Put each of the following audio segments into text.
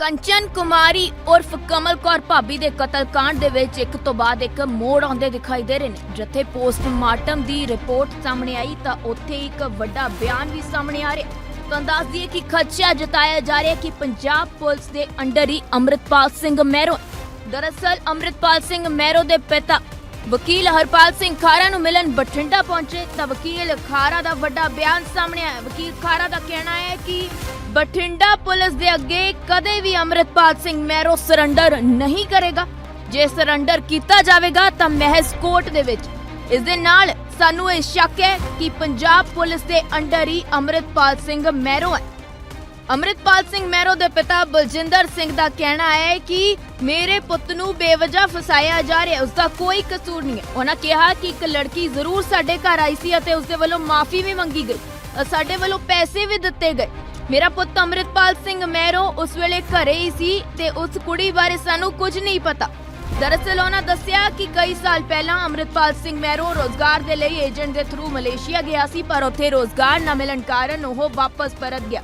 ਕੰਚਨ ਕੁਮਾਰੀ ਉਰਫ ਕਮਲ ਕੌਰ ਭਾਬੀ ਦੇ ਕਤਲकांड ਦੇ ਵਿੱਚ ਇੱਕ ਤੋਂ ਬਾਅਦ ਇੱਕ ਮੋੜ ਆਉਂਦੇ ਦਿਖਾਈ ਦੇ ਰਹੇ ਨੇ। ਜਿੱਥੇ ਪੋਸਟਮਾਰਟਮ ਦੀ ਰਿਪੋਰਟ ਸਾਹਮਣੇ ਆਈ ਤਾਂ ਉੱਥੇ ਇੱਕ ਵੱਡਾ ਬਿਆਨ ਵੀ ਸਾਹਮਣੇ ਆ ਰਿਹਾ। ਤੁਹਾਨੂੰ ਦੱਸ ਦਈਏ ਕਿ ਖਦਸ਼ਾ ਜਤਾਇਆ ਜਾ ਰਿਹਾ ਕਿ ਪੰਜਾਬ ਪੁਲਿਸ ਦੇ ਅੰਡਰ ਹੀ ਅੰਮ੍ਰਿਤਪਾਲ ਸਿੰਘ ਮਹਿਰੋ ਦਰਅਸਲ ਅੰਮ੍ਰਿਤਪਾਲ ਸਿੰਘ ਮਹਿਰੋ ਦੇ ਪਿਤਾ ਵਕੀਲ ਹਰਪਾਲ ਸਿੰਘ ਖਾਰਾ ਨੂੰ ਮਿਲਣ ਬਠਿੰਡਾ ਪਹੁੰਚੇ ਤਾਂ ਵਕੀਲ ਖਾਰਾ ਦਾ ਵੱਡਾ ਬਿਆਨ ਸਾਹਮਣੇ ਆਇਆ। ਵਕੀਲ ਖਾਰਾ ਦਾ ਕਹਿਣਾ ਹੈ ਕਿ ਬਠਿੰਡਾ ਪੁਲਿਸ ਦੇ ਅੱਗੇ ਕਦੇ ਵੀ ਅੰਮ੍ਰਿਤਪਾਲ ਸਿੰਘ ਮੈਰੋ ਸਰੈਂਡਰ ਨਹੀਂ ਕਰੇਗਾ। ਜੇ ਸਰੈਂਡਰ ਕੀਤਾ ਜਾਵੇਗਾ ਤਾਂ ਮਹਿਜ਼ ਕੋਰਟ ਦੇ ਵਿੱਚ। ਇਸ ਦੇ ਨਾਲ ਸਾਨੂੰ ਇਹ ਸ਼ੱਕ ਹੈ ਕਿ ਪੰਜਾਬ ਪੁਲਿਸ ਦੇ ਅੰਡਰ ਹੀ ਅੰਮ੍ਰਿਤਪਾਲ ਸਿੰਘ ਮੈਰੋ ਹੈ। ਅੰਮ੍ਰਿਤਪਾਲ ਸਿੰਘ ਮਹਿਰੋ ਦੇ ਪਿਤਾ ਬਲਜਿੰਦਰ ਸਿੰਘ ਦਾ ਕਹਿਣਾ ਹੈ ਕਿ ਮੇਰੇ ਪੁੱਤ ਨੂੰ ਬੇਵਜ੍ਹਾ ਫਸਾਇਆ ਜਾ ਰਿਹਾ ਉਸ ਦਾ ਕੋਈ ਕਸੂਰ ਨਹੀਂ ਹੈ। ਉਹਨਾਂ ਕਿਹਾ ਕਿ ਇੱਕ ਲੜਕੀ ਜ਼ਰੂਰ ਸਾਡੇ ਘਰ ਆਈ ਸੀ ਅਤੇ ਉਸ ਦੇ ਵੱਲੋਂ ਮਾਫੀ ਵੀ ਮੰਗੀ ਗਈ। ਸਾਡੇ ਵੱਲੋਂ ਪੈਸੇ ਵੀ ਦਿੱਤੇ ਗਏ। ਮੇਰਾ ਪੁੱਤ ਅੰਮ੍ਰਿਤਪਾਲ ਸਿੰਘ ਮਹਿਰੋ ਉਸ ਵੇਲੇ ਘਰੇ ਹੀ ਸੀ ਤੇ ਉਸ ਕੁੜੀ ਬਾਰੇ ਸਾਨੂੰ ਕੁਝ ਨਹੀਂ ਪਤਾ। ਦਰਅਸਲ ਉਹਨਾਂ ਦੱਸਿਆ ਕਿ ਕਈ ਸਾਲ ਪਹਿਲਾਂ ਅੰਮ੍ਰਿਤਪਾਲ ਸਿੰਘ ਮਹਿਰੋ ਰੋਜ਼ਗਾਰ ਦੇ ਲਈ ਏਜੰਟ ਦੇ ਥਰੂ ਮਲੇਸ਼ੀਆ ਗਿਆ ਸੀ, ਪਰ ਉੱਥੇ ਰੋਜ਼ਗਾਰ ਨਾ ਮਿਲਣ ਕਾਰਨ ਉਹ ਵਾਪਸ ਪਰਤ ਗਿਆ।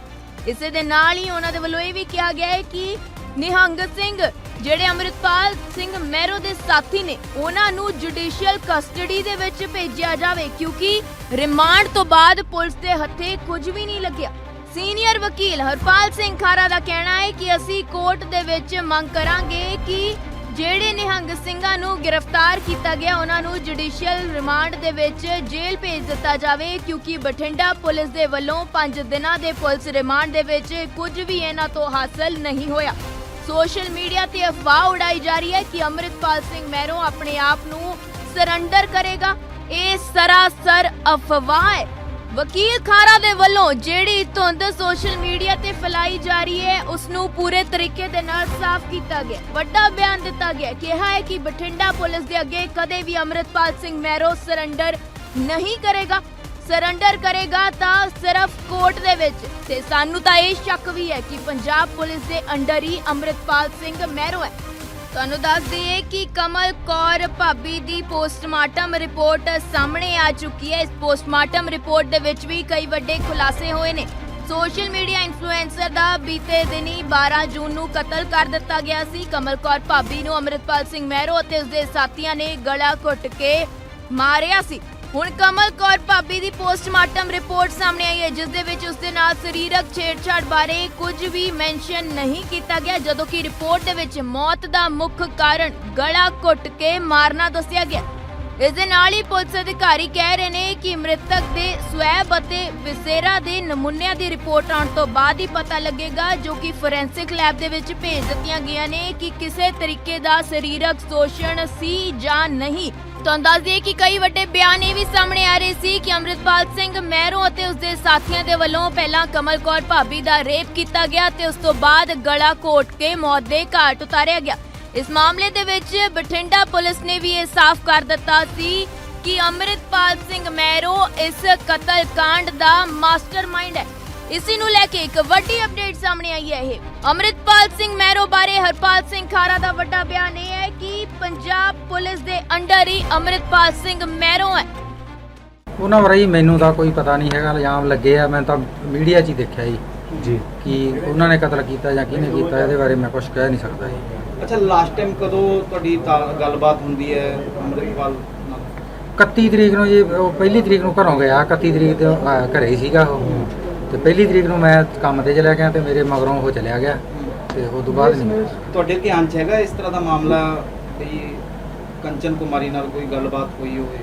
ਇਸੇ ਦੇ ਨਾਲ ਹੀ ਉਹਨਾਂ ਦੇ ਵੱਲੋਂ ਇਹ ਵੀ ਕਿਹਾ ਗਿਆ ਹੈ ਕਿ ਨਿਹੰਗ ਸਿੰਘ, ਜਿਹੜੇ ਅੰਮ੍ਰਿਤਪਾਲ ਸਿੰਘ ਮਹਿਰੋ ਦੇ ਸਾਥੀ ਨੇ, ਉਹਨਾਂ ਨੂੰ ਜੁਡੀਸ਼ੀਅਲ ਕਸਟਡੀ ਦੇ ਵਿੱਚ ਭੇਜਿਆ ਜਾਵੇ, ਕਿਉਂਕਿ ਰਿਮਾਂਡ ਤੋਂ ਬਾਅਦ ਪੁਲਿਸ ਦੇ ਹੱਥੇ ਕੁਝ ਵੀ ਨਹੀਂ ਲੱਗਿਆ। ਸੀਨੀਅਰ ਵਕੀਲ ਹਰਪਾਲ ਸਿੰਘ ਖਾਰਾ ਦਾ ਕਹਿਣਾ ਹੈ ਕਿ ਅਸੀਂ ਕੋਰਟ ਦੇ ਵਿੱਚ ਮੰਗ ਕਰਾਂਗੇ ਕਿ ਜਿਹੜੇ ਨਿਹੰਗ ਸਿੰਘਾਂ ਨੂੰ ਗ੍ਰਿਫਤਾਰ ਕੀਤਾ ਗਿਆ, ਉਹਨਾਂ ਨੂੰ ਜੁਡੀਸ਼ੀਅਲ ਰਿਮਾਂਡ ਦੇ ਵਿੱਚ ਜੇਲ੍ਹ ਭੇਜ ਦਿੱਤਾ ਜਾਵੇ, ਕਿਉਂਕਿ ਬਠਿੰਡਾ ਪੁਲਿਸ ਦੇ ਵੱਲੋਂ 5 ਦਿਨਾਂ ਦੇ ਪੁਲਿਸ ਰਿਮਾਂਡ ਦੇ ਵਿੱਚ ਕੁਝ ਵੀ ਇਹਨਾਂ ਤੋਂ ਹਾਸਲ ਨਹੀਂ ਹੋਇਆ। ਸੋਸ਼ਲ ਮੀਡੀਆ ਤੇ ਅਫਵਾਹ ਉਡਾਈ ਜਾ ਰਹੀ ਹੈ ਕਿ ਅੰਮ੍ਰਿਤਪਾਲ ਸਿੰਘ ਮਹਿਰੋ ਆਪਣੇ ਆਪ ਨੂੰ ਸਰੈਂਡਰ ਕਰੇਗਾ। ਇਹ ਸਰਾਸਰ ਅਫਵਾਹ ਹੈ। ਵਕੀਲ ਖਾਰਾ ਦੇ ਵੱਲੋਂ ਜਿਹੜੀ ਧੁੰਦ ਸੋਸ਼ਲ ਮੀਡੀਆ ਤੇ ਫੈਲਾਈ ਜਾ ਰਹੀ ਹੈ ਉਸ ਨੂੰ ਪੂਰੇ ਤਰੀਕੇ ਦੇ ਨਾਲ ਸਾਫ਼ ਕੀਤਾ ਗਿਆ। ਵੱਡਾ ਬਿਆਨ ਦਿੱਤਾ ਗਿਆ ਕਿਹਾ ਹੈ ਕਿ ਬਠਿੰਡਾ ਪੁਲਿਸ ਦੇ ਅੱਗੇ ਕਦੇ ਵੀ ਅੰਮ੍ਰਿਤਪਾਲ ਸਿੰਘ ਮਹਿਰੋ ਸਰੈਂਡਰ ਨਹੀਂ ਕਰੇਗਾ। ਸਰੈਂਡਰ ਕਰੇਗਾ ਤਾਂ ਸਿਰਫ ਕੋਰਟ ਦੇ ਵਿੱਚ। ਤੇ ਸਾਨੂੰ ਤਾਂ ਇਹ ਸ਼ੱਕ ਵੀ ਹੈ ਕਿ ਪੰਜਾਬ ਪੁਲਿਸ ਦੇ ਅੰਡਰ ਹੀ ਅੰਮ੍ਰਿਤਪਾਲ ਸਿੰਘ ਮਹਿਰੋ ਹੈ। ਤੁਹਾਨੂੰ ਦੱਸ ਦਈਏ ਕਿ ਕਮਲ ਕੌਰ ਭਾਬੀ ਦੀ ਪੋਸਟਮਾਰਟਮ ਰਿਪੋਰਟ ਸਾਹਮਣੇ ਆ ਚੁੱਕੀ ਹੈ। ਇਸ ਪੋਸਟਮਾਰਟਮ ਰਿਪੋਰਟ ਦੇ ਵਿੱਚ ਵੀ ਕਈ ਵੱਡੇ ਖੁਲਾਸੇ ਹੋਏ ਨੇ। ਸੋਸ਼ਲ ਮੀਡੀਆ ਇਨਫਲੂਐਂਸਰ ਦਾ ਬੀਤੇ ਦਿਨੀ 12 ਜੂਨ ਨੂੰ ਕਤਲ ਕਰ ਦਿੱਤਾ ਗਿਆ ਸੀ। ਕਮਲ ਕੌਰ ਭਾਬੀ ਨੂੰ ਅੰਮ੍ਰਿਤਪਾਲ ਸਿੰਘ ਮਹਿਰੋ ਅਤੇ ਉਸਦੇ ਸਾਥੀਆਂ ਨੇ ਗਲਾ ਘੁੱਟ ਕੇ ਮਾਰਿਆ ਸੀ। ਹੁਣ ਕਮਲ ਕੌਰ ਭਾਬੀ ਦੀ ਪੋਸਟਮਾਰਟਮ ਰਿਪੋਰਟ ਸਾਹਮਣੇ ਆਈ ਹੈ, ਜਿਸ ਦੇ ਵਿੱਚ ਉਸਦੇ ਨਾਲ ਸਰੀਰਕ ਛੇੜਛਾੜ ਬਾਰੇ ਕੁਝ ਵੀ ਮੈਂਸ਼ਨ ਨਹੀਂ ਕੀਤਾ ਗਿਆ, ਜਦੋਂ ਕਿ ਰਿਪੋਰਟ ਦੇ ਵਿੱਚ ਮੌਤ ਦਾ ਮੁੱਖ ਕਾਰਨ ਗਲਾ ਘੁੱਟ ਕੇ ਮਾਰਨਾ ਦੱਸਿਆ ਗਿਆ। ਇਸ ਦੇ ਨਾਲ ਹੀ ਪੁਲਿਸ ਅਧਿਕਾਰੀ ਕਹਿ ਰਹੇ ਨੇ ਕਿ ਮ੍ਰਿਤਕ ਦੇ ਸਵੈਬ ਅਤੇ ਵਿਸੇਰਾ ਦੇ ਨਮੂਨਿਆਂ ਦੀ ਰਿਪੋਰਟ ਆਉਣ ਤੋਂ ਬਾਅਦ ਹੀ ਪਤਾ ਲੱਗੇਗਾ, ਜੋ ਕਿ ਫੋਰੈਂਸਿਕ ਲੈਬ ਦੇ ਵਿੱਚ ਭੇਜ ਦਿੱਤੀਆਂ ਗਈਆਂ ਨੇ ਕਿ ਕਿਸੇ ਤਰੀਕੇ ਦਾ ਸਰੀਰਕ ਸ਼ੋਸ਼ਣ ਸੀ ਜਾਂ ਨਹੀਂ। ਤੁਹਾਨੂੰ ਦੱਸ ਦਈਏ ਕਿ ਕਈ ਵੱਡੇ ਬਿਆਨ ਇਹ ਵੀ ਸਾਹਮਣੇ ਆ ਰਹੇ ਸੀ ਕਿ ਅੰਮ੍ਰਿਤਪਾਲ ਸਿੰਘ ਮਹਿਰੋ ਅਤੇ ਉਸਦੇ ਸਾਥੀਆਂ ਦੇ ਵੱਲੋਂ ਪਹਿਲਾਂ ਕਮਲ ਕੌਰ ਭਾਬੀ ਦਾ ਰੇਪ ਕੀਤਾ ਗਿਆ ਤੇ ਉਸ ਤੋਂ ਬਾਅਦ ਗਲਾ ਘੋਟ ਕੇ ਮੌਤ ਦੇ ਘਾਟ ਉਤਾਰਿਆ ਗਿਆ। ਇਸ ਮਾਮਲੇ ਦੇ ਵਿੱਚ ਬਠਿੰਡਾ ਪੁਲਿਸ ਨੇ ਵੀ ਇਹ ਸਾਫ਼ ਕਰ ਦਿੱਤਾ ਸੀ ਕਿ ਅੰਮ੍ਰਿਤਪਾਲ ਸਿੰਘ ਮਹਿਰੋ ਇਸ ਕਤਲ ਕਾਂਡ ਦਾ ਮਾਸਟਰਮਾਈਂਡ ਹੈ। ਇਸੇ ਨੂੰ ਲੈ ਕੇ ਇੱਕ ਵੱਡੀ ਅਪਡੇਟ ਸਾਹਮਣੇ ਆਈ ਹੈ ਇਹ। ਅੰਮ੍ਰਿਤਪਾਲ ਸਿੰਘ ਮਹਿਰੋ ਬਾਰੇ ਹਰਪਾਲ ਸਿੰਘ ਖਾਰਾ ਦਾ ਵੱਡਾ ਬਿਆਨ ਇਹ ਪੰਜਾਬ ਪੁਲਿਸ ਦੇ ਅੰਡਰ ਹੀ ਅੰਮ੍ਰਿਤਪਾਲ ਸਿੰਘ ਮਹਿਰੋ ਹੈ। ਉਹਨਾਂ ਬਾਰੇ ਹੀ ਮੈਨੂੰ ਤਾਂ ਕੋਈ ਪਤਾ ਨਹੀਂ ਹੈਗਾ ਇਲਜ਼ਾਮ ਲੱਗੇ ਆ ਮੈਂ ਤਾਂ ਮੀਡੀਆ 'ਚ ਹੀ ਦੇਖਿਆ ਜੀ। ਜੀ। ਕਿ ਉਹਨਾਂ ਨੇ ਕਤਲ ਕੀਤਾ ਜਾਂ ਕਿਹਨੇ ਕੀਤਾ ਇਹਦੇ ਬਾਰੇ ਮੈਂ ਕੁਝ ਕਹਿ ਨਹੀਂ ਸਕਦਾ ਜੀ। ਅੱਛਾ ਲਾਸਟ ਟਾਈਮ ਕਦੋਂ ਤੁਹਾਡੀ ਤਾਂ ਗੱਲਬਾਤ ਹੁੰਦੀ ਹੈ ਅੰਮ੍ਰਿਤਪਾਲ ਨਾਲ? 31 ਤਰੀਕ ਨੂੰ ਜੀ ਉਹ ਪਹਿਲੀ ਤਰੀਕ ਨੂੰ ਘਰੋਂ ਗਿਆ 31 ਤਰੀਕ ਤੇ ਅਹ, ਘਰੇ ਹੀ ਸੀਗਾ ਉਹ। ਤੇ ਪਹਿਲੀ ਤਰੀਕ ਨੂੰ ਮੈਂ ਕੰਮ ਤੇ ਚਲਿਆ ਗਿਆ ਤੇ ਮੇਰੇ ਮਗਰੋਂ ਉਹ ਚਲਿਆ ਗਿਆ। ਤੇ ਉਸ ਤੋਂ ਬਾਅਦ ਨਹੀਂ। ਤੁਹਾਡੇ ਧਿਆਨ 'ਚ ਹੈਗਾ ਇਸ ਤਰ੍ਹਾਂ ਦਾ ਮਾਮਲਾ ਵੀ ਕੰਚਨ ਕੁਮਾਰੀ ਨਾਲ ਕੋਈ ਗੱਲਬਾਤ ਹੋਈ ਹੋਵੇ?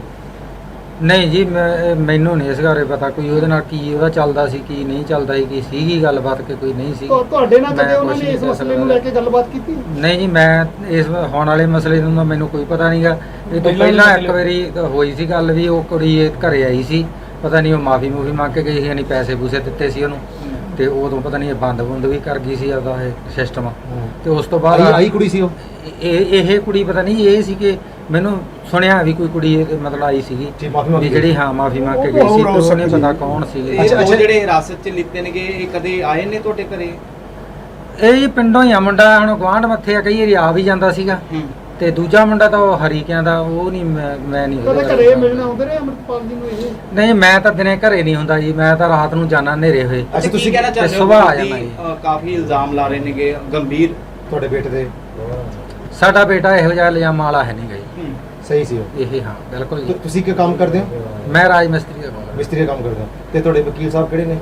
ਨਹੀਂ ਜੀ ਮੈਂ- ਮੈਨੂੰ ਨਹੀਂ ਇਸ ਬਾਰੇ ਪਤਾ ਕੋਈ ਉਹਦੇ ਨਾਲ ਕੀ ਉਹਦਾ ਚੱਲਦਾ ਸੀ ਕੀ ਨਹੀਂ ਚੱਲਦਾ ਸੀ ਕੀ ਸੀਗੀ ਗੱਲਬਾਤ ਕਿ ਕੋਈ ਨਹੀਂ ਸੀ ਤੁਹਾ- ਤੁਹਾਡੇ ਨਾਲ ਮੈਂ ਕਦੇ ਉਹਨਾਂ ਕੁਛ ਨੇ ਨਹੀਂ ਇਸ ਮਸਲੇ ਨੂੰ। ਲੈ ਕੇ ਗੱਲਬਾਤ ਕੀਤੀ? ਨਹੀਂ ਜੀ ਮੈਂ ਇਸ ਹੋਣ ਵਾਲੇ ਮਸਲੇ ਨੂੰ ਤਾਂ ਮੈਨੂੰ ਕੋਈ ਪਤਾ ਨਹੀਂਗਾ। ਇਹ ਤੋਂ ਪਹਿਲਾਂ ਇੱਕ ਵਾਰੀ ਹੋਈ ਸੀ ਗੱਲ ਵੀ ਉਹ ਕੁੜੀ ਇਹ ਘਰੇ ਆਈ ਸੀ। ਪਤਾ ਨਹੀਂ ਉਹ ਮਾਫੀ ਮੂਫੀ ਮੰਗ ਕੇ ਗਈ ਸੀ ਯਾਨੀ ਪੈਸੇ ਪੂਸੇ ਦਿੱਤੇ ਸੀ ਉਹਨੂੰ। ਤੇ ਉਦੋਂ ਪਤਾ ਨਹੀਂ ਇਹ ਬੰਦ ਬੁੰਦ ਵੀ ਕਰ ਗਈ ਸੀ ਆਪਦਾ ਇਹ ਸਿਸਟਮ ਤੇ ਉਸ ਤੋਂ ਬਾਅਦ ਆਈ ਆਈ ਕੁੜੀ ਸੀ ਉਹ? ਇਹ ਇਹ ਕੁੜੀ ਪਤਾ ਨਹੀਂ ਇਹ ਸੀ ਕਿ ਮੈਨੂੰ ਸੁਣਿਆ ਵੀ ਕੋਈ ਕੁੜੀ ਇਹ ਮਤਲਬ ਆਈ ਸੀਗੀ ਜੀ, ਮਾਫ਼ੀ ਮੰਗ ਵੀ ਕੇ ਜਿਹੜੀ ਹਾਂ ਮਾਫੀ ਮੰਗ ਕੇ ਗਈ ਸੀ ਤੇ ਉਹਨੇ ਪਤਾ। ਕੌਣ ਸੀ ਇਹ ਅੱਛਾ, ਉਹ ਅੱਛਾ। ਜਿਹੜੇ ਹਿਰਾਸਤ 'ਚ ਲਿੱਤੇ ਨੇਗੇ ਇਹ ਕਦੇ ਆਏ ਨੇ ਤੁਹਾਡੇ ਘਰੇ? ਇਹ ਜੀ ਪਿੰਡੋਂ ਹੀ ਆ ਮੁੰਡਾ ਹੁਣ ਗਵਾਂਢ ਮੱਥੇ ਆ ਕਈ ਵਾਰੀ ਆ ਵੀ ਜਾਂਦਾ ਸੀਗਾ। ਹੂੰ। ਤੇ ਦੂਜਾ ਮੁੰਡਾ ਤਾਂ ਉਹ ਹਰੀਕਿਆਂ ਦਾ ਉਹ ਨਹੀਂ ਮੈਂ ਮੈਂ ਨਹੀਂ ਉਹਦੇ ਘਰੇ। ਮਿਲਣ ਆਉਂਦੇ ਨੇ ਅਮਰਪਾਲ ਜੀ ਨੂੰ ਇਹ? ਨਹੀਂ ਮੈਂ ਤਾਂ ਦਿਨੇ ਘਰੇ ਨਹੀਂ ਹੁੰਦਾ ਜੀ ਮੈਂ ਤਾਂ ਰਾਤ ਨੂੰ ਜਾਣਾ ਹਨੇਰੇ ਹੋਏ। ਅੱਛਾ ਤੁਸੀਂ ਕਹਿਣਾ ਤੇ ਚਾਹੁੰਦੇ ਹੋ ਸੁਬਾਹ ਆ ਜਾਣਾ ਜੀ। ਕਾਫੀ ਇਲਜ਼ਾਮ ਲਾ ਰਹੇ ਨੇਗੇ ਗੰਭੀਰ। ਤੁਹਾਡੇ ਬੇਟੇ ਦੇ? ਸਾਡਾ ਬੇਟਾ ਇਹੋ ਜਿਹਾ ਇਲਜ਼ਾਮ ਵਾਲਾ ਹੈ ਨਹੀਂ ਗਈ ਹੂੰ। ਸਹੀ ਸੀ ਉਹ? ਇਹ ਹਾਂ ਬਿਲਕੁਲ ਜੀ। ਤੁ- ਤੁਸੀਂ ਕੀ ਕੰਮ ਕਰਦੇ ਹੋ? ਮੈਂ ਰਾਜ ਮਿਸਤਰੀ ਦਾ ਕੰਮ ਮਿਸਤਰੀ ਦਾ ਕੰਮ ਕਰਦੇ ਹੋ। ਤੇ ਤੁਹਾਡੇ ਵਕੀਲ ਸਾਹਿਬ ਕਿਹੜੇ ਨੇ?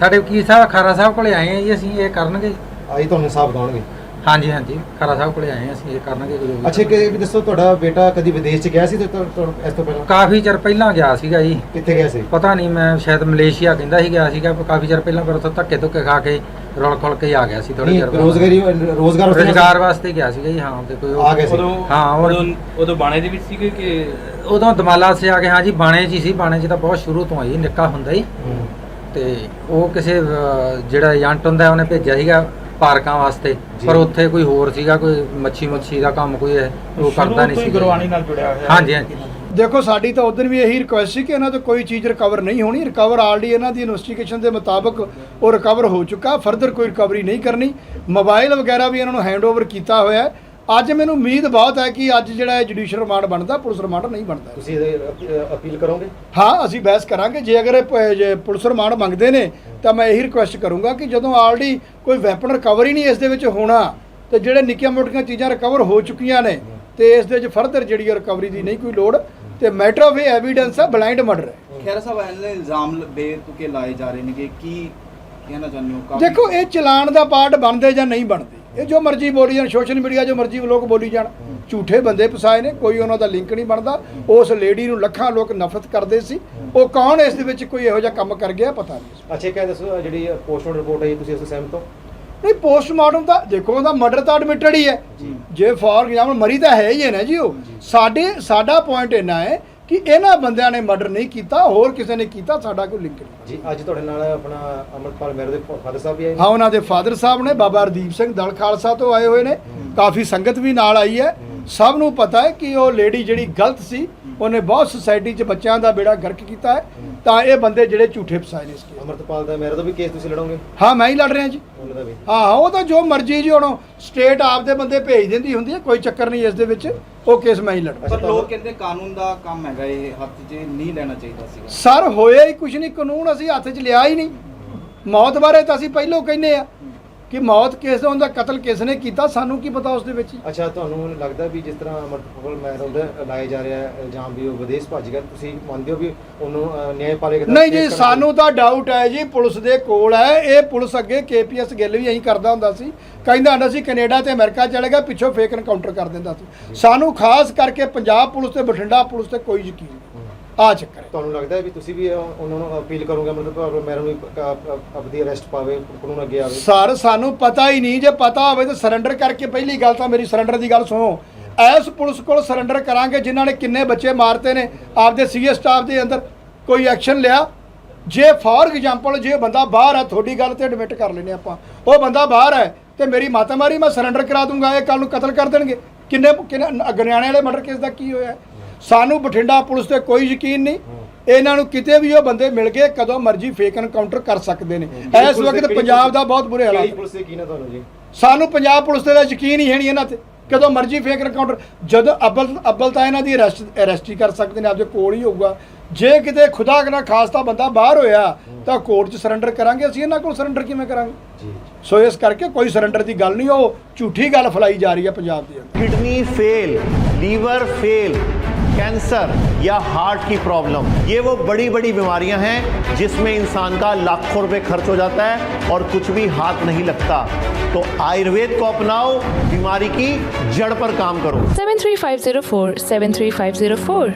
ਸਾਡੇ ਵਕੀਲ ਸਾਹਿਬ ਖਾਰਾ ਸਾਹਿਬ ਕੋਲੇ ਆਏ ਆ ਜੀ ਅਸੀਂ ਇਹ ਕਰਨਗੇ। ਆਈ ਤੁਹਾਨੂੰ ਇਨਸਾਫ ਦਿਵਾਉਣਗੇ। ਹਾਂਜੀ ਹਾਂਜੀ। ਖਾਰਾ ਸਾਹਿਬ ਕੋਲੇ ਆਏ ਆ ਅਸੀਂ ਇਹ ਕਰਨਗੇ ਜੋ ਵੀ। ਅੱਛਾ ਕਿ ਵੀ ਦੱਸੋ ਤੁਹਾਡਾ ਬੇਟਾ ਕਦੀ ਵਿਦੇਸ਼ ਚ ਗਿਆ ਸੀ ਤੇ ਤੁਹਾ- ਤੁਹਾ- ਇਸ ਤੋਂ ਪਹਿਲਾਂ? ਕਾਫੀ ਚਿਰ ਪਹਿਲਾਂ ਗਿਆ ਸੀਗਾ ਜੀ। ਕਿੱਥੇ ਗਿਆ ਸੀ? ਪਤਾ ਨਹੀਂ ਮੈਂ ਸ਼ਾਇਦ ਮਲੇਸ਼ੀਆ ਕਹਿੰਦਾ ਸੀ ਗਿਆ ਸੀਗਾ। ਕਾਫੀ ਚਿਰ ਪਹਿਲਾਂ ਪਰ ਉੱਥੋਂ ਧੱਕੇ ਧੁੱਕੇ ਖਾ ਕੇ ਰੋਲ ਖੋਲ ਕੇ ਹੀ ਆ ਗਿਆ ਸੀ ਥੋੜੇ ਨਹੀਂ ਚਿਰ ਬਾਅਦ। ਰੋਜ਼ਗਾਰੀ ਰੋਜ਼ਗਾਰ ਵਾਸਤੇ ਰੁਜ਼ਗਾਰ ਵਾਸਤੇ ਗਿਆ ਸੀਗਾ ਜੀ ਹਾਂ ਤੇ ਕੋਈ ਉਹ- ਆ ਗਿਆ ਸੀ। ਉਦੋਂ ਹਾਂ, ਔਰ- ਉਦੋਂ ਉਦੋਂ ਬਾਣੇ ਦੇ ਵਿੱਚ ਸੀਗੇ ਕਿ ਉਦੋਂ ਦਮਾਲਾ ਸੇ ਆ ਕੇ ਹਾਂ ਜੀ ਬਾਣੇ 'ਚ ਹੀ ਸੀ। ਬਾਣੇ 'ਚ ਤਾਂ ਬਹੁਤ ਸ਼ੁਰੂ ਤੋਂ ਆਈ ਨਿੱਕਾ ਹੁੰਦਾ ਹੀ। ਹੂੰ। ਤੇ ਉਹ ਕਿਸੇ ਅਹ, ਜਿਹੜਾ ਏਜੰਟ ਹੁੰਦਾ ਉਹਨੇ ਭੇਜਿਆ ਸੀਗਾ। ਪਾਰਕਾਂ ਵਾਸਤੇ। ਪਰ ਉੱਥੇ ਕੋਈ ਹੋਰ ਸੀਗਾ ਕੋਈ ਮੱਛੀ ਮੱਛੀ ਦਾ ਕੰਮ ਕੋਈ ਹੈ, ਉਹ ਕਰਦਾ ਨਹੀਂ ਸੀ ਗੁਰਬਾਣੀ ਨਾਲ ਜੁੜਿਆ ਹੋਇਆ ਹਾਂਜੀ ਹਾਂਜੀ। ਦੇਖੋ ਸਾਡੀ ਤਾਂ ਉਦੋਂ ਵੀ ਇਹੀ ਰਿਕੁਐਸਟ ਸੀ ਕਿ ਇਹਨਾਂ ਤੋਂ ਕੋਈ ਚੀਜ਼ ਰਿਕਵਰ ਨਹੀਂ ਹੋਣੀ। ਰਿਕਵਰ ਆਲਰੇਡੀ ਇਹਨਾਂ ਦੀ ਇਨਵੈਸਟੀਗੇਸ਼ਨ ਦੇ ਮੁਤਾਬਕ ਉਹ ਰਿਕਵਰ ਹੋ ਚੁੱਕਾ। ਫਰਦਰ ਕੋਈ ਰਿਕਵਰੀ ਨਹੀਂ ਕਰਨੀ। ਮੋਬਾਈਲ ਵਗੈਰਾ ਵੀ ਇਹਨਾਂ ਨੂੰ ਹੈਂਡਓਵਰ ਕੀਤਾ ਹੋਇਆ ਹੈ। ਅੱਜ ਮੈਨੂੰ ਉਮੀਦ ਬਹੁਤ ਹੈ ਕਿ ਅੱਜ ਜਿਹੜਾ ਇਹ ਜੁਡੀਸ਼ੀਅਲ ਰਿਮਾਂਡ ਬਣਦਾ ਪੁਲਿਸ ਰਿਮਾਂਡ ਨਹੀਂ ਬਣਦਾ। ਤੁਸੀਂ ਇਹਦੇ ਅਪੀਲ ਕਰੋਗੇ? ਹਾਂ ਅਸੀਂ ਬਹਿਸ ਕਰਾਂਗੇ। ਜੇ ਅਗਰ ਇਹ ਪੁਲਿਸ ਰਿਮਾਂਡ ਮੰਗਦੇ ਨੇ ਤਾਂ ਮੈਂ ਇਹੀ ਰਿਕੁਐਸਟ ਕਰੂੰਗਾ ਕਿ ਜਦੋਂ ਆਲਰੇਡੀ ਕੋਈ ਵੈਪਨ ਰਿਕਵਰੀ ਨਹੀਂ ਇਸ ਦੇ ਵਿੱਚ ਹੋਣਾ ਤੇ ਜਿਹੜੇ ਨਿੱਕੀਆਂ ਮੋਟੀਆਂ ਚੀਜ਼ਾਂ ਰਿਕਵਰ ਹੋ ਚੁੱਕੀਆਂ ਨੇ ਤੇ ਇਸ ਦੇ ਵਿੱਚ ਫਰਦਰ ਜਿਹੜੀ ਰਿਕਵਰੀ ਦੀ ਨਹੀਂ ਕੋਈ ਲੋੜ ਤੇ ਮੈਟਰ ਆਫ ਐਵੀਡੈਂਸ ਹੈ ਬਲਾਈਂਡ ਮਰਡਰ ਹੈ। ਖੈਰ ਸਾਹਿਬ ਇਹਨੇ ਇਲਜ਼ਾਮ ਬੇਤੁਕੇ ਲਾਏ ਜਾ ਰਹੇ ਨੇਗੇ ਕੀ ਕਹਿਣਾ ਚਾਹੁੰਦੇ ਹੋ? ਦੇਖੋ ਇਹ ਚਲਾਨ ਦਾ ਪਾਰਟ ਬਣਦੇ ਜਾਂ ਨਹੀਂ ਬਣਦੇ? ਇਹ ਜੋ ਮਰਜ਼ੀ ਬੋਲੀ ਜਾਣ ਸੋਸ਼ਲ ਮੀਡੀਆ ਜੋ ਮਰਜ਼ੀ ਲੋਕ ਬੋਲੀ ਜਾਣ ਝੂਠੇ ਬੰਦੇ ਫਸਾਏ ਨੇ ਕੋਈ ਉਹਨਾਂ ਦਾ ਲਿੰਕ ਨਹੀਂ ਬਣਦਾ। ਉਸ ਲੇਡੀ ਨੂੰ ਲੱਖਾਂ ਲੋਕ ਨਫ਼ਰਤ ਕਰਦੇ ਸੀ। ਉਹ ਕੌਣ ਇਸ ਦੇ ਵਿੱਚ ਕੋਈ ਇਹੋ ਜਿਹਾ ਕੰਮ ਕਰ ਗਿਆ ਪਤਾ ਨਹੀਂ। ਅੱਛਾ ਕਿਹ ਦੱਸੋ ਜਿਹੜੀ ਪੋਸਟਮਾਰਟਮ ਰਿਪੋਰਟ ਹੈ ਤੁਸੀਂ ਉਸ ਤੋਂ ਸਹਿਮਤ ਹੋ? ਨਹੀਂ ਪੋਸਟਮਾਰਟਮ ਤਾਂ ਦੇਖੋ ਉਹਦਾ ਮਰਡਰ ਤਾਂ ਐਡਮਿਟਡ ਹੀ ਹੈ। ਜੀ। ਜੇ ਫੋਰ ਐਗਜ਼ਾਮਪਲ ਮਰੀ ਤਾਂ ਹੈ ਹੀ ਹੈ ਨਾ ਜੀ ਉਹ। ਸਾਡੇ ਸਾਡਾ ਪੁਆਇੰਟ ਇੰਨਾ ਹੈ ਕਿ ਇਹਨਾਂ ਬੰਦਿਆਂ ਨੇ ਮਰਡਰ ਨਹੀਂ ਕੀਤਾ ਹੋਰ ਕਿਸੇ ਨੇ ਕੀਤਾ ਸਾਡਾ ਕੋਈ ਲਿੰਕ ਨਹੀਂ। ਜੀ ਅੱਜ ਤੁਹਾਡੇ ਨਾਲ ਆਪਣਾ ਅਮਰਪਾਲ ਮੇਰੇ ਦੇ ਫਾਦਰ ਸਾਹਿਬ ਵੀ ਆਏ ਹਾਂ ਉਹਨਾਂ ਦੇ ਫਾਦਰ ਸਾਹਿਬ ਨੇ ਬਾਬਾ ਹਰਦੀਪ ਸਿੰਘ ਦਲ ਖਾਲਸਾ ਤੋਂ ਆਏ ਹੋਏ ਨੇ। ਕਾਫੀ ਸੰਗਤ ਵੀ ਨਾਲ ਆਈ ਹੈ। ਸਭ ਨੂੰ ਪਤਾ ਹੈ ਕਿ ਉਹ ਲੇਡੀ ਜਿਹੜੀ ਗਲਤ ਸੀ ਉਹਨੇ ਬਹੁਤ ਸੁਸਾਇਟੀ 'ਚ ਬੱਚਿਆਂ ਦਾ ਬੇੜਾ ਗਰਕ ਕੀਤਾ ਹੈ। ਤਾਂ ਇਹ ਬੰਦੇ ਜਿਹੜੇ ਝੂਠੇ ਫਸਾਏ ਨੇ ਇਸ ਕੇ ਅਮਰਪਾਲ ਦਾ ਮੇਰੇ ਤੋਂ ਵੀ ਕੇਸ ਤੁਸੀਂ ਲੜੋਗੇ? ਹਾਂ ਮੈਂ ਹੀ ਲੜ ਰਿਹਾ ਜੀ। ਉਹਨਾਂ ਦਾ ਵੀ। ਹਾਂ ਉਹ ਤਾਂ ਜੋ ਮਰਜ਼ੀ ਜੀ ਹੁਣ ਸਟੇਟ ਆਪਦੇ ਬੰਦੇ ਭੇਜ ਦਿੰਦੀ ਹੁੰਦੀ ਹੈ ਕੋਈ ਚੱਕਰ ਨਹੀਂ ਇਸ ਦੇ ਵਿੱਚ। ਉਹ ਕੇਸ ਮੈਂ ਹੀ ਲੜ ਪਰ ਲੋਕ ਕਹਿੰਦੇ ਕਾਨੂੰਨ ਦਾ ਕੰਮ ਹੈਗਾ ਇਹ ਹੱਥ 'ਚ ਨਹੀਂ ਲੈਣਾ ਚਾਹੀਦਾ ਸੀਗਾ। ਸਰ ਹੋਇਆ ਹੀ ਕੁਝ ਨਹੀਂ ਕਾਨੂੰਨ ਅਸੀਂ ਹੱਥ 'ਚ ਲਿਆ ਹੀ ਨਹੀਂ। ਮੌਤ ਬਾਰੇ ਤਾਂ ਅਸੀਂ ਪਹਿਲਾਂ ਕਹਿੰਦੇ ਆ। ਕਿ ਮੌਤ ਕਿਸ ਦਾ ਹੁੰਦਾ ਕਤਲ ਕਿਸ ਨੇ ਕੀਤਾ ਸਾਨੂੰ ਕੀ ਪਤਾ ਉਸ ਦੇ ਵਿੱਚ। ਅੱਛਾ ਤੁਹਾਨੂੰ ਲੱਗਦਾ ਵੀ ਜਿਸ ਤਰ੍ਹਾਂ ਅਮਰਪਾਲ ਮੈਰ ਉਹਦਾ ਲਾਇਆ ਜਾ ਰਿਹਾ ਹੈ ਇਲਜ਼ਾਮ ਵੀ ਉਹ ਵਿਦੇਸ਼ ਭੱਜ ਗਿਆ ਤੁਸੀਂ ਮੰਨਦੇ ਹੋ ਵੀ ਉਹਨੂੰ ਨਿਆਂ ਪਾਲਿਕਾ ਦਾ ਨਹੀਂ ਜੀ ਸਾਨੂੰ ਤਾਂ ਡਾਊਟ ਹੈ ਜੀ ਪੁਲਿਸ ਦੇ ਕੋਲ ਹੈ ਇਹ ਪੁਲਿਸ ਅੱਗੇ ਕੇਪੀਐਸ ਗਿੱਲ ਵੀ ਐਂ ਕਰਦਾ ਹੁੰਦਾ ਸੀ। ਕਹਿੰਦਾ ਹੁੰਦਾ ਸੀ ਕੈਨੇਡਾ ਤੇ ਅਮਰੀਕਾ ਚਲੇ ਗਿਆ ਪਿੱਛੋਂ ਫੇਕ ਐਨਕਾਊਂਟਰ ਕਰ ਦਿੰਦਾ ਸੀ। ਸਾਨੂੰ ਖਾਸ ਕਰਕੇ ਪੰਜਾਬ ਪੁਲਿਸ ਤੇ ਬਠਿੰਡਾ ਪੁਲਿਸ ਤੇ ਕੋਈ ਯਕੀਨ ਨਹੀਂ। ਆ ਚੱਕਰ ਹੈ। ਤੁਹਾਨੂੰ ਲੱਗਦਾ ਹੈ ਵੀ ਤੁਸੀਂ ਵੀ ਉਹ- ਉਹਨਾਂ ਨੂੰ ਅਪੀਲ ਕਰੋਗੇ ਅਮਰਪਾਲ ਮੈਰ ਨੂੰ ਵੀ ਆਪਦੀ ਅਰੈਸਟ ਪਾਵੇ ਕਾਨੂੰਨ ਅੱਗੇ ਆਵੇ? ਸਰ ਸਾਨੂੰ ਪਤਾ ਹੀ ਨਹੀਂ ਜੇ ਪਤਾ ਹੋਵੇ ਤਾਂ ਸਰੈਂਡਰ ਕਰਕੇ ਪਹਿਲੀ ਗੱਲ ਤਾਂ ਮੇਰੀ ਸਰੈਂਡਰ ਦੀ ਗੱਲ ਸੁਣੋ। ਐਸ ਪੁਲਿਸ ਕੋਲ ਸਰੈਂਡਰ ਕਰਾਂਗੇ ਜਿਨ੍ਹਾਂ ਨੇ ਕਿੰਨੇ ਬੱਚੇ ਮਾਰਤੇ ਨੇ ਆਪਦੇ ਸੀਏ ਸਟਾਫ ਦੇ ਅੰਦਰ ਕੋਈ ਐਕਸ਼ਨ ਲਿਆ? ਜੇ ਫਾਰ ਐਗਜ਼ਾਮਪਲ ਜੇ ਬੰਦਾ ਬਾਹਰ ਹੈ ਤੁਹਾਡੀ ਗੱਲ ਤੇ ਐਡਮਿਟ ਕਰ ਲੈਨੇ ਆਪਾਂ। ਉਹ ਬੰਦਾ ਬਾਹਰ ਹੈ ਤੇ ਮੇਰੀ ਮਾਤਾ ਮਾਰੀ ਮੈਂ ਸਰੈਂਡਰ ਕਰਾ ਦੂੰਗਾ ਇਹ ਕੱਲ ਨੂੰ ਕਤਲ ਕਰ ਦੇਣਗੇ। ਕਿੰਨੇ ਕਿੰਨੇ ਗਨਿਆਣੇ ਵਾਲੇ ਮਰਡਰ ਕੇਸ ਦਾ ਕੀ ਹੋਇਆ? ਸਾਨੂੰ ਬਠਿੰਡਾ ਪੁਲਿਸ ਤੇ ਕੋਈ ਯਕੀਨ ਨਹੀਂ। ਇਹਨਾਂ ਨੂੰ ਕਿਤੇ ਵੀ ਉਹ ਬੰਦੇ ਮਿਲ ਗਏ ਕਦੋਂ ਮਰਜ਼ੀ ਫੇਕ ਇਨਕਾਊਂਟਰ ਕਰ ਸਕਦੇ ਨੇ। ਇਸ ਵਕਤ ਪੰਜਾਬ ਦਾ ਬਹੁਤ ਬੁਰੇ ਹਾਲਾਤ ਪੁਲਿਸ ਤੇ ਕੀ ਨਾ ਤੁਹਾਨੂੰ ਜੀ? ਸਾਨੂੰ ਪੰਜਾਬ ਪੁਲਿਸ ਤੇ ਦਾ ਯਕੀਨ ਹੀ ਹੈ ਨਹੀਂ ਇਹਨਾਂ ਤੇ। ਕਦੋਂ ਮਰਜ਼ੀ ਫੇਕ ਇਨਕਾਊਂਟਰ ਜਦੋਂ ਅਬਲ ਅਬਲ ਤਾਂ ਇਹਨਾਂ ਦੀ ਅਰੈਸਟ ਅਰੈਸਟ ਹੀ ਕਰ ਸਕਦੇ ਨੇ ਆਪਦੇ ਕੋਲ ਹੀ ਹੋਊਗਾ। ਜੇ ਕਿਤੇ ਖੁਦਾ ਕਰਾ ਖਾਸਤਾ ਬੰਦਾ ਬਾਹਰ ਹੋਇਆ ਤਾਂ ਕੋਰਟ 'ਚ ਸਰੈਂਡਰ ਕਰਾਂਗੇ ਅਸੀਂ ਇਹਨਾਂ ਕੋਲ ਸਰੈਂਡਰ ਕਿਵੇਂ ਕਰਾਂਗੇ? ਸੋ ਇਸ ਕਰਕੇ ਕੋਈ ਸਰੈਂਡਰ ਦੀ ਗੱਲ ਨਹੀਂ ਉਹ ਝੂਠੀ ਗੱਲ ਫਲਾਈ ਜਾ ਰਹੀ ਹੈ ਪੰਜਾਬ ਦੀ kidney fail liver fail cancer या हार्ट की प्रॉब्लम, ये वो बड़ी बड़ी बीमारियाँ हैं जिसमें इंसान का लाखों रुपए खर्च हो जाता है और कुछ भी हाथ नहीं लगता। तो आयुर्वेद को अपनाओ, बीमारी की जड़ पर काम करो। 73504 73504